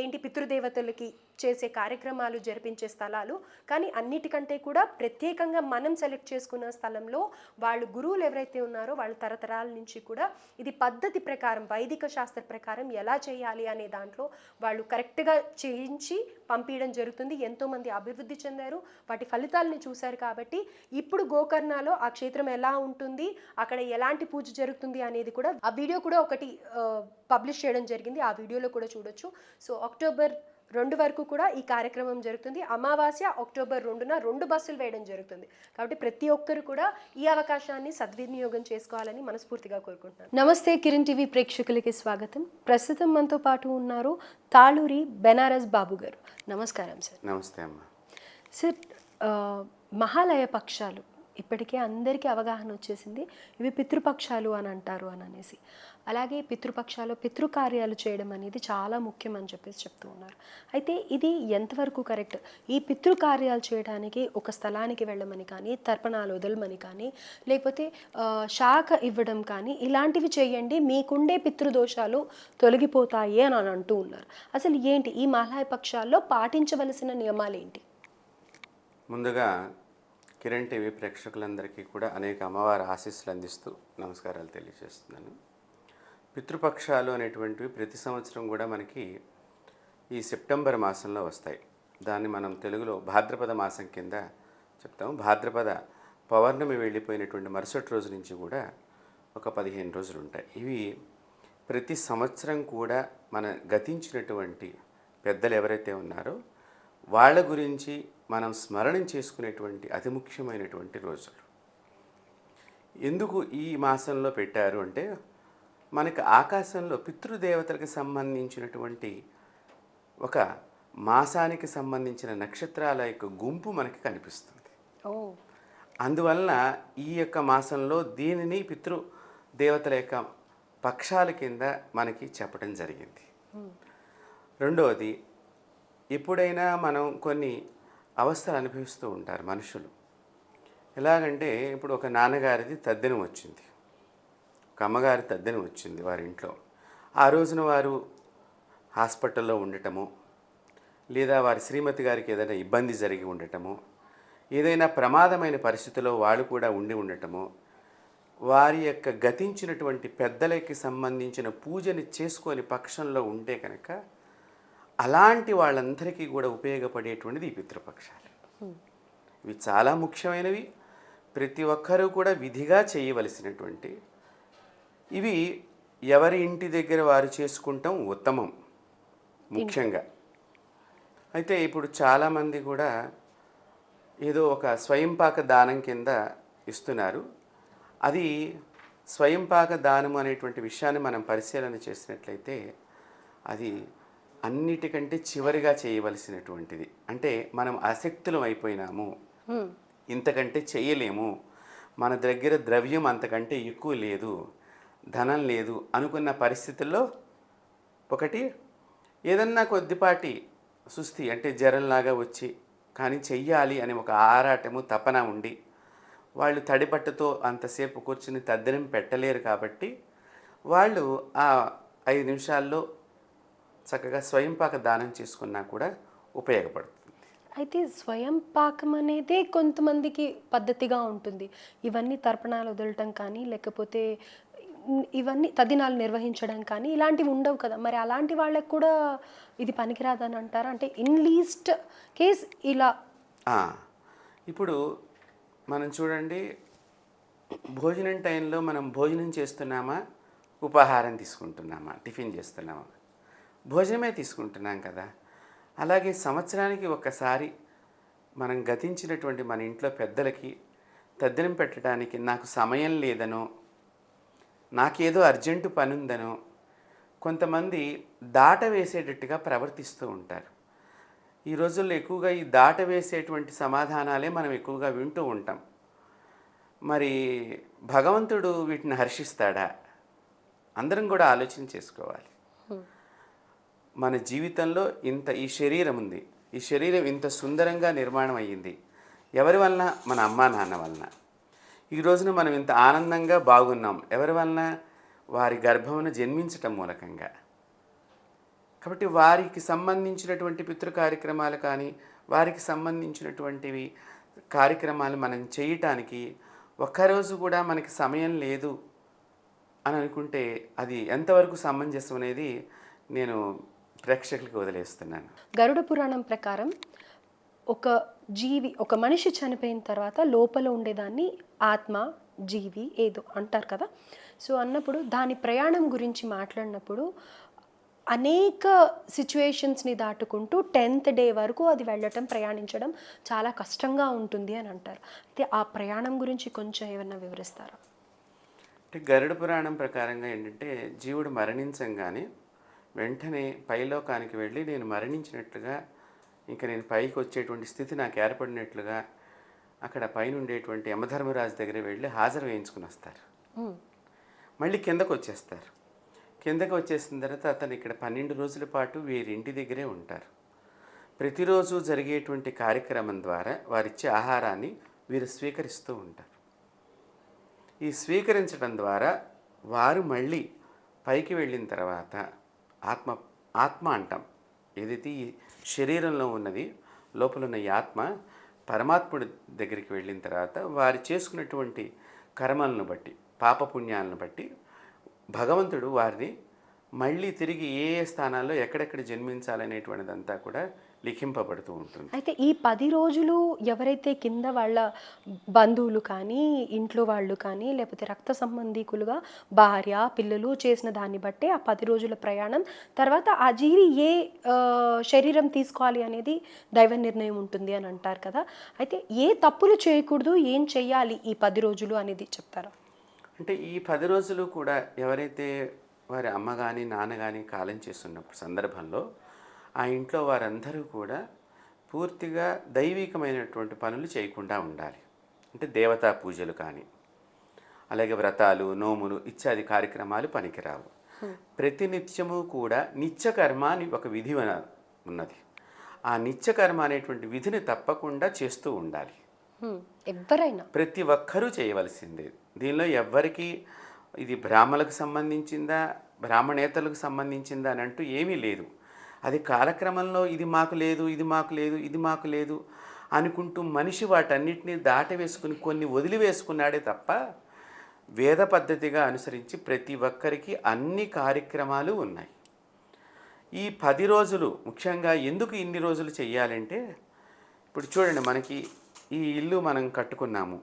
ఏంటి పితృదేవతలకి చేసే కార్యక్రమాలు జరిపించే స్థలాలు. కానీ అన్నిటికంటే కూడా ప్రత్యేకంగా మనం సెలెక్ట్ చేసుకున్న స్థలంలో వాళ్ళు గురువులు ఎవరైతే ఉన్నారో వాళ్ళ తరతరాల నుంచి కూడా ఇది పద్ధతి ప్రకారం వైదిక శాస్త్ర ప్రకారం ఎలా చేయాలి అనే దాంట్లో వాళ్ళు కరెక్ట్గా చేయించి పంపించడం జరుగుతుంది. ఎంతోమంది అభివృద్ధి చెందారు. వాటి ఫలితాలను చూశారు కాబట్టి ఇప్పుడు గోకర్ణలో ఆ క్షేత్రం ఎలా ఉంటుంది అక్కడ ఎలాంటి పూజ జరుగుతుంది అనేది కూడా ఆ వీడియో కూడా ఒకటి పబ్లిష్ చేయడం జరిగింది. ఆ వీడియోలో కూడా చూడొచ్చు. సో అక్టోబర్ రెండు వరకు కూడా ఈ కార్యక్రమం జరుగుతుంది. అమావాస్య అక్టోబర్ రెండున రెండు బస్సులు వేయడం జరుగుతుంది. కాబట్టి ప్రతి ఒక్కరు కూడా ఈ అవకాశాన్ని సద్వినియోగం చేసుకోవాలని మనస్ఫూర్తిగా కోరుకుంటున్నాను. నమస్తే కిరణ్ టీవీ ప్రేక్షకులకి స్వాగతం. ప్రస్తుతం మనతో పాటు ఉన్నారు తాళూరి బెనారస్ బాబు గారు. నమస్కారం సార్. నమస్తే అమ్మ. సార్ ఆ, మహాలయ పక్షాలు ఇప్పటికే అందరికీ అవగాహన వచ్చేసింది ఇవి పితృపక్షాలు అని అంటారు అని అనేసి. అలాగే పితృపక్షాలు పితృకార్యాలు చేయడం అనేది చాలా ముఖ్యం అని చెప్పేసి చెప్తూ ఉన్నారు. అయితే ఇది ఎంతవరకు కరెక్ట్? ఈ పితృకార్యాలు చేయడానికి ఒక స్థలానికి వెళ్ళమని కానీ తర్పణాలు వదలమని కానీ లేకపోతే శాఖ ఇవ్వడం కానీ ఇలాంటివి చేయండి మీకుండే పితృదోషాలు తొలగిపోతాయి అని అని అంటూ ఉన్నారు. అసలు ఏంటి? ఈ మహాలయ పక్షాల్లో పాటించవలసిన నియమాలు ఏంటి? ముందుగా కిరణ్ టీవీ ప్రేక్షకులందరికీ కూడా అనేక అమ్మవారి ఆశీస్సులు అందిస్తూ నమస్కారాలు తెలియజేస్తున్నాను. పితృపక్షాలు అనేటువంటివి ప్రతి సంవత్సరం కూడా మనకి ఈ సెప్టెంబర్ మాసంలో వస్తాయి. దాన్ని మనం తెలుగులో భాద్రపద మాసం కింద చెప్తాము. భాద్రపద పౌర్ణమి వెళ్ళిపోయినటువంటి మరుసటి రోజు నుంచి కూడా ఒక పదిహేను రోజులు ఉంటాయి. ఇవి ప్రతి సంవత్సరం కూడా మన గతించినటువంటి పెద్దలు ఎవరైతే ఉన్నారో వాళ్ళ గురించి మనం స్మరణం చేసుకునేటువంటి అతి ముఖ్యమైనటువంటి రోజులు. ఎందుకు ఈ మాసంలో పెట్టారు అంటే మనకి ఆకాశంలో పితృదేవతలకు సంబంధించినటువంటి ఒక మాసానికి సంబంధించిన నక్షత్రాల యొక్క గుంపు మనకి కనిపిస్తుంది. అందువలన ఈ యొక్క మాసంలో దీనిని పితృ దేవతల యొక్క పక్షాల కింద మనకి చెప్పడం జరిగింది. రెండవది ఎప్పుడైనా మనం కొన్ని అవస్థలు అనుభవిస్తూ ఉంటారు మనుషులు. ఎలాగంటే ఇప్పుడు ఒక నాన్నగారిది తద్దినం వచ్చింది. ఒక అమ్మగారి తద్దినం వచ్చింది వారి ఇంట్లో. ఆ రోజున వారు హాస్పిటల్లో ఉండటము లేదా వారి శ్రీమతి గారికి ఏదైనా ఇబ్బంది జరిగి ఉండటము ఏదైనా ప్రమాదమైన పరిస్థితిలో వాళ్ళు కూడా ఉండి ఉండటము వారి యొక్క గతించినటువంటి పెద్దలకి సంబంధించిన పూజని చేసుకొని పక్షంలో ఉంటే కనుక అలాంటి వాళ్ళందరికీ కూడా ఉపయోగపడేటువంటిది ఈ పితృపక్షాలు. ఇవి చాలా ముఖ్యమైనవి. ప్రతి ఒక్కరూ కూడా విధిగా చేయవలసినటువంటి ఇవి ఎవరి ఇంటి దగ్గర వారు చేసుకుంటాం ఉత్తమం ముఖ్యంగా. అయితే ఇప్పుడు చాలామంది కూడా ఏదో ఒక స్వయంపాక దానం కింద ఇస్తున్నారు. అది స్వయంపాక దానం అనేటువంటి విషయాన్ని మనం పరిశీలన చేసినట్లయితే అది అన్నిటికంటే చివరిగా చేయవలసినటువంటిది. అంటే మనం అశక్తులం అయిపోయినాము. ఇంతకంటే చేయలేము. మన దగ్గర ద్రవ్యం అంతకంటే ఎక్కువ లేదు. ధనం లేదు అనుకున్న పరిస్థితుల్లో ఒకటి ఏదన్నా కొద్దిపాటి సుస్థి అంటే జ్వరంలాగా వచ్చి కానీ చెయ్యాలి అని ఒక ఆరాటము తపన ఉండి వాళ్ళు తడిపట్టుతో అంతసేపు కూర్చుని తద్దినం పెట్టలేరు కాబట్టి వాళ్ళు ఆ ఐదు నిమిషాల్లో చక్కగా స్వయంపాక దానం చేసుకున్నా కూడా ఉపయోగపడుతుంది. అయితే స్వయం పాకం అనేదే కొంతమందికి పద్ధతిగా ఉంటుంది. ఇవన్నీ తర్పణాలు వదలటం కానీ లేకపోతే ఇవన్నీ తదినాలు నిర్వహించడం కానీ ఇలాంటివి ఉండవు కదా. మరి అలాంటి వాళ్ళకి కూడా ఇది పనికిరాదని అంటారా? అంటే ఇన్ లీస్ట్ కేస్ ఇలా ఇప్పుడు మనం చూడండి భోజనం టైంలో మనం భోజనం చేస్తున్నామా ఉపాహారం తీసుకుంటున్నామా టిఫిన్ చేస్తున్నామా? భోజనమే తీసుకుంటున్నాం కదా. అలాగే సంవత్సరానికి ఒక్కసారి మనం గతించినటువంటి మన ఇంట్లో పెద్దలకి తద్దినం పెట్టడానికి నాకు సమయం లేదనో నాకేదో అర్జెంటు పని ఉందనో కొంతమంది దాట వేసేటట్టుగా ప్రవర్తిస్తూ ఉంటారు. ఈ రోజుల్లో ఎక్కువగా ఈ దాట వేసేటువంటి సమాధానాలే మనం ఎక్కువగా వింటూ ఉంటాం. మరి భగవంతుడు వీటిని హర్షిస్తాడా? అందరం కూడా ఆలోచన చేసుకోవాలి. మన జీవితంలో ఇంత ఈ శరీరం ఉంది. ఈ శరీరం ఇంత సుందరంగా నిర్మాణం అయ్యింది. ఎవరి వలన? మన అమ్మా నాన్న వలన. ఈ రోజున మనం ఇంత ఆనందంగా బాగున్నాం. ఎవరి వలన? వారి గర్భమును జన్మించటం మూలకంగా. కాబట్టి వారికి సంబంధించినటువంటి పితృ కార్యక్రమాలు కానీ వారికి సంబంధించినటువంటివి కార్యక్రమాలు మనం చేయటానికి ఒక్కరోజు కూడా మనకి సమయం లేదు అని అనుకుంటే అది ఎంతవరకు సమంజసం అనేది నేను ప్రేక్షకులకు వదిలేస్తున్నాను. గరుడ పురాణం ప్రకారం ఒక జీవి ఒక మనిషి చనిపోయిన తర్వాత లోపల ఉండేదాన్ని ఆత్మ జీవి ఏదో అంటారు కదా. సో అన్నప్పుడు దాని ప్రయాణం గురించి మాట్లాడినప్పుడు అనేక సిచ్యువేషన్స్ని దాటుకుంటూ టెన్త్ డే వరకు అది వెళ్ళటం ప్రయాణించడం చాలా కష్టంగా ఉంటుంది అని అంటారు. అయితే ఆ ప్రయాణం గురించి కొంచెం ఏమన్నా వివరిస్తారా? అంటే గరుడ పురాణం ప్రకారంగా ఏంటంటే జీవుడు మరణించంగానే వెంటనే పైలోకానికి వెళ్ళి నేను మరణించినట్లుగా ఇంకా నేను పైకి వచ్చేటువంటి స్థితి నాకు ఏర్పడినట్లుగా అక్కడ పైన ఉండేటువంటి యమధర్మరాజు దగ్గర వెళ్ళి హాజరు వేయించుకుని వస్తారు. మళ్ళీ కిందకు వచ్చేస్తారు కిందకు వచ్చేసిన తర్వాత అతను ఇక్కడ పన్నెండు రోజుల పాటు వీరింటి దగ్గరే ఉంటారు. ప్రతిరోజు జరిగేటువంటి కార్యక్రమం ద్వారా వారిచ్చే ఆహారాన్ని వీరు స్వీకరిస్తూ ఉంటారు. ఈ స్వీకరించడం ద్వారా వారు మళ్ళీ పైకి వెళ్ళిన తర్వాత ఆత్మ ఆత్మ అంటాం. ఏదైతే ఈ శరీరంలో ఉన్నది లోపల ఉన్న ఈ ఆత్మ పరమాత్ముడి దగ్గరికి వెళ్ళిన తర్వాత వారు చేసుకున్నటువంటి కర్మలను బట్టి పాపపుణ్యాలను బట్టి భగవంతుడు వారిని మళ్ళీ తిరిగి ఏ ఏ స్థానాల్లో ఎక్కడెక్కడ జన్మించాలనేటువంటిదంతా కూడా లిఖింపబడుతూ ఉంటుంది. అయితే ఈ పది రోజులు ఎవరైతే కింద వాళ్ళ బంధువులు కానీ ఇంట్లో వాళ్ళు కానీ లేకపోతే రక్త సంబంధీకులుగా భార్య పిల్లలు చేసిన దాన్ని బట్టే ఆ పది రోజుల ప్రయాణం తర్వాత ఆ జీవి ఏ శరీరం తీసుకోవాలి అనేది దైవ నిర్ణయం ఉంటుంది అని అంటారు కదా. అయితే ఏ తప్పులు చేయకూడదు ఏం చెయ్యాలి ఈ పది రోజులు అనేది చెప్తారా? అంటే ఈ పది రోజులు కూడా ఎవరైతే వారి అమ్మ కానీ నాన్న కానీ కాలం చేస్తున్నప్పుడు సందర్భంలో ఆ ఇంట్లో వారందరూ కూడా పూర్తిగా దైవికమైనటువంటి పనులు చేయకుండా ఉండాలి. అంటే దేవతా పూజలు కానీ అలాగే వ్రతాలు నోములు ఇత్యాది కార్యక్రమాలు పనికిరావు. ప్రతినిత్యము కూడా నిత్యకర్మ అని ఒక విధి ఉన్న- ఉన్నది. ఆ నిత్యకర్మ అనేటువంటి విధిని తప్పకుండా చేస్తూ ఉండాలి. ఎవరైనా ప్రతి ఒక్కరూ చేయవలసిందే. దీనిలో ఎవ్వరికి ఇది బ్రాహ్మణులకు సంబంధించిందా బ్రాహ్మణేతలకు సంబంధించిందా అని అంటూ ఏమీ లేదు. అది కాలక్రమంలో ఇది మాకు లేదు ఇది మాకు లేదు ఇది మాకు లేదు అనుకుంటూ మనిషి వాటన్నిటిని దాటవేసుకుని కొన్ని వదిలివేసుకున్నాడే తప్ప వేద పద్ధతిగా అనుసరించి ప్రతి ఒక్కరికి అన్ని కార్యక్రమాలు ఉన్నాయి. ఈ పది రోజులు ముఖ్యంగా ఎందుకు ఇన్ని రోజులు చెయ్యాలంటే ఇప్పుడు చూడండి మనకి ఈ ఇల్లు మనం కట్టుకున్నాము.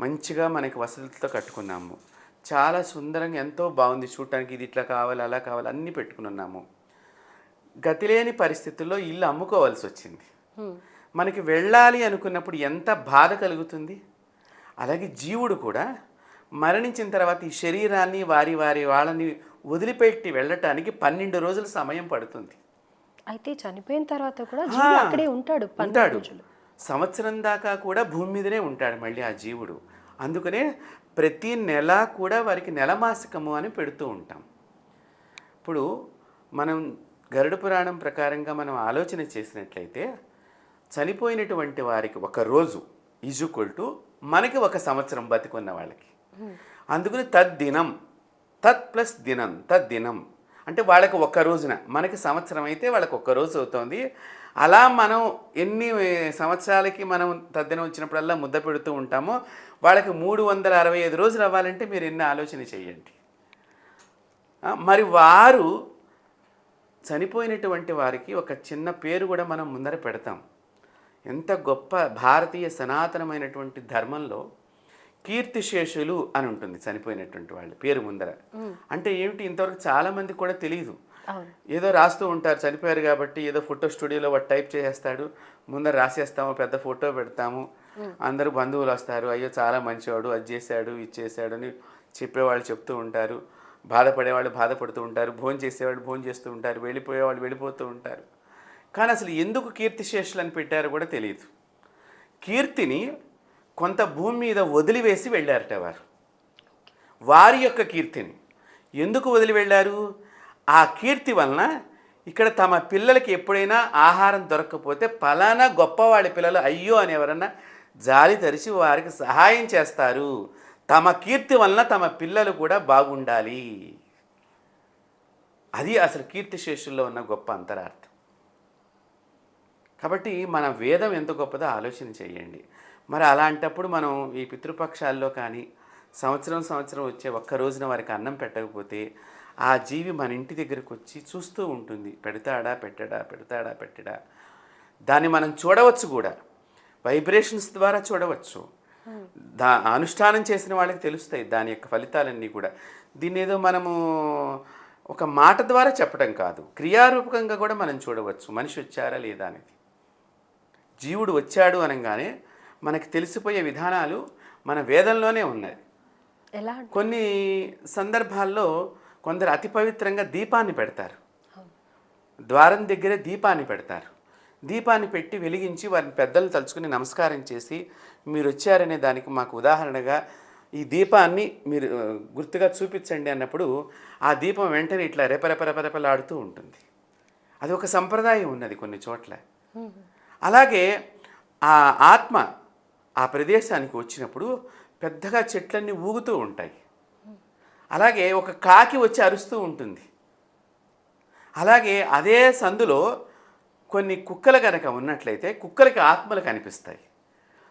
మంచిగా మనకి వసతులతో కట్టుకున్నాము. చాలా సుందరంగా ఎంతో బాగుంది చూడటానికి. ఇది ఇట్లా కావాలి అలా కావాలి అన్నీ పెట్టుకుని ఉన్నాము. గతిలేని పరిస్థితుల్లో ఇల్లు అమ్ముకోవాల్సి వచ్చింది. మనకి వెళ్ళాలి అనుకున్నప్పుడు ఎంత బాధ కలుగుతుంది? అలాగే జీవుడు కూడా మరణించిన తర్వాత ఈ శరీరాన్ని వారి వారి వాళ్ళని వదిలిపెట్టి వెళ్ళటానికి పన్నెండు రోజుల సమయం పడుతుంది. అయితే చనిపోయిన తర్వాత కూడా అక్కడే ఉంటాడు ఉంటాడు. సంవత్సరం దాకా కూడా భూమి మీదనే ఉంటాడు మళ్ళీ ఆ జీవుడు. అందుకనే ప్రతి నెల కూడా వారికి నెలమాసికము అని పెడుతూ ఉంటాం. ఇప్పుడు మనం గరుడ పురాణం ప్రకారంగా మనం ఆలోచన చేసినట్లయితే చనిపోయినటువంటి వారికి ఒక రోజు ఈజుక్వల్ టు మనకి ఒక సంవత్సరం బతికున్న వాళ్ళకి. అందుకని తద్దినం తత్ ప్లస్ దినం తద్దినం అంటే వాళ్ళకి ఒక్క రోజున మనకి సంవత్సరం అయితే వాళ్ళకి ఒక్క రోజు అవుతుంది. అలా మనం ఎన్ని సంవత్సరాలకి మనం తద్దినం వచ్చినప్పుడల్లా ముద్ద పెడుతూ ఉంటామో వాళ్ళకి మూడు వందల అరవై ఐదు రోజులు అవ్వాలంటే మీరు ఎన్ని ఆలోచన చేయండి. మరి వారు చనిపోయినటువంటి వారికి ఒక చిన్న పేరు కూడా మనం ముందర పెడతాం. ఎంత గొప్ప భారతీయ సనాతనమైనటువంటి ధర్మంలో కీర్తిశేషులు అని ఉంటుంది చనిపోయినటువంటి వాళ్ళు పేరు ముందర. అంటే ఏమిటి? ఇంతవరకు చాలా మంది కూడా తెలియదు ఏదో రాస్తూ ఉంటారు చనిపోయారు కాబట్టి ఏదో ఫోటో స్టూడియోలో వాడు టైప్ చేసేస్తాడు ముందర రాసేస్తాము పెద్ద ఫోటో పెడతాము. అందరూ బంధువులు వస్తారు అయ్యో చాలా మంచివాడు అది చేశాడు ఇది చేశాడు అని చెప్పేవాళ్ళు చెప్తూ ఉంటారు. బాధపడేవాళ్ళు బాధపడుతూ ఉంటారు భోజనం చేసేవాళ్ళు భోజనం చేస్తూ ఉంటారు వెళ్ళిపోయేవాళ్ళు వెళ్ళిపోతూ ఉంటారు. కానీ అసలు ఎందుకు కీర్తిశేషులు అని పెట్టారో కూడా తెలియదు. కీర్తిని కొంత భూమి మీద వదిలివేసి వెళ్ళారట వారు. వారి యొక్క కీర్తిని. ఎందుకు వదిలి వెళ్ళారు? ఆ కీర్తి వలన ఇక్కడ తమ పిల్లలకి ఎప్పుడైనా ఆహారం దొరకకపోతే ఫలానా గొప్పవాడి పిల్లలు అయ్యో అని ఎవరన్నా జాలి తరిచి వారికి సహాయం చేస్తారు. తమ కీర్తి వలన తమ పిల్లలు కూడా బాగుండాలి. అది అసలు కీర్తిశేషుల్లో ఉన్న గొప్ప అంతరార్థం. కాబట్టి మన వేదం ఎంత గొప్పదో ఆలోచన చేయండి. మరి అలాంటప్పుడు మనం ఈ పితృపక్షాల్లో కానీ సంవత్సరం సంవత్సరం వచ్చే ఒక్క రోజున వారికి అన్నం పెట్టకపోతే ఆ జీవి మన ఇంటి దగ్గరకు వచ్చి చూస్తూ ఉంటుంది. పెడతాడా పెట్టడా పెడతాడా పెట్టడా. దాన్ని మనం చూడవచ్చు కూడా. వైబ్రేషన్స్ ద్వారా చూడవచ్చు. దా అనుష్ఠానం చేసిన వాళ్ళకి తెలుస్తాయి దాని యొక్క ఫలితాలన్నీ కూడా. దీన్ని ఏదో మనము ఒక మాట ద్వారా చెప్పడం కాదు. క్రియారూపకంగా కూడా మనం చూడవచ్చు. మనిషి వచ్చారా లేదా అనేది. జీవుడు వచ్చాడు అనగానే మనకి తెలిసిపోయే విధానాలు మన వేదంలోనే ఉన్నాయి. కొన్ని సందర్భాల్లో కొందరు అతి పవిత్రంగా దీపాన్ని పెడతారు. ద్వారం దగ్గరే దీపాన్ని పెడతారు. దీపాన్ని పెట్టి వెలిగించి వారిని పెద్దలు తలుచుకుని నమస్కారం చేసి మీరు వచ్చారనే దానికి మాకు ఉదాహరణగా ఈ దీపాన్ని మీరు గుర్తుగా చూపించండి అన్నప్పుడు ఆ దీపం వెంటనే ఇట్లా రెపరెపరెపరెపలాడుతూ ఉంటుంది. అది ఒక సంప్రదాయం ఉన్నది కొన్ని చోట్ల. అలాగే ఆ ఆత్మ ఆ ప్రదేశానికి వచ్చినప్పుడు పెద్దగా చెట్లన్నీ ఊగుతూ ఉంటాయి. అలాగే ఒక కాకి వచ్చి అరుస్తూ ఉంటుంది. అలాగే అదే సందులో కొన్ని కుక్కలు కనుక ఉన్నట్లయితే కుక్కలకి ఆత్మలు కనిపిస్తాయి.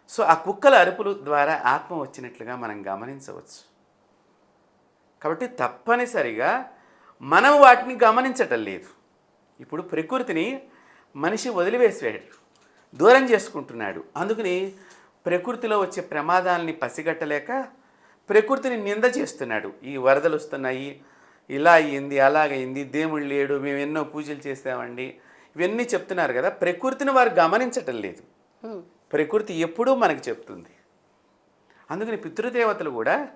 సో ఆ కుక్కల అరుపుల ద్వారా ఆత్మ వచ్చినట్లుగా మనం గమనించవచ్చు. కాబట్టి తప్పనిసరిగా మనం వాటిని గమనించటం లేదు. ఇప్పుడు ప్రకృతిని మనిషి వదిలివేసాడు దూరం చేసుకుంటున్నాడు. అందుకని ప్రకృతిలో వచ్చే ప్రమాదాలని పసిగట్టలేక ప్రకృతిని నింద చేస్తున్నాడు. ఈ వరదలు వస్తున్నాయి ఇలా అయ్యింది అలాగైంది దేవుడు లేడు మేము ఎన్నో పూజలు చేసామండి ఇవన్నీ చెప్తున్నారు కదా ప్రకృతిని వారు గమనించటం లేదు. ప్రకృతి ఎప్పుడూ మనకు చెప్తుంది. అందుకని పితృదేవతలు కూడా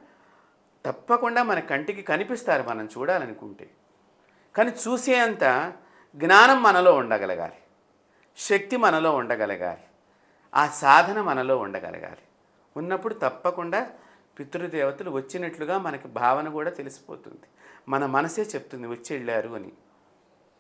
తప్పకుండా మన కంటికి కనిపిస్తారు మనం చూడాలనుకుంటే. కానీ చూసేంత జ్ఞానం మనలో ఉండగలగాలి. శక్తి మనలో ఉండగలగాలి. ఆ సాధన మనలో ఉండగలగాలి. ఉన్నప్పుడు తప్పకుండా పితృదేవతలు వచ్చినట్లుగా మనకి భావన కూడా తెలిసిపోతుంది. మన మనసే చెప్తుంది వచ్చి వెళ్ళారు అని.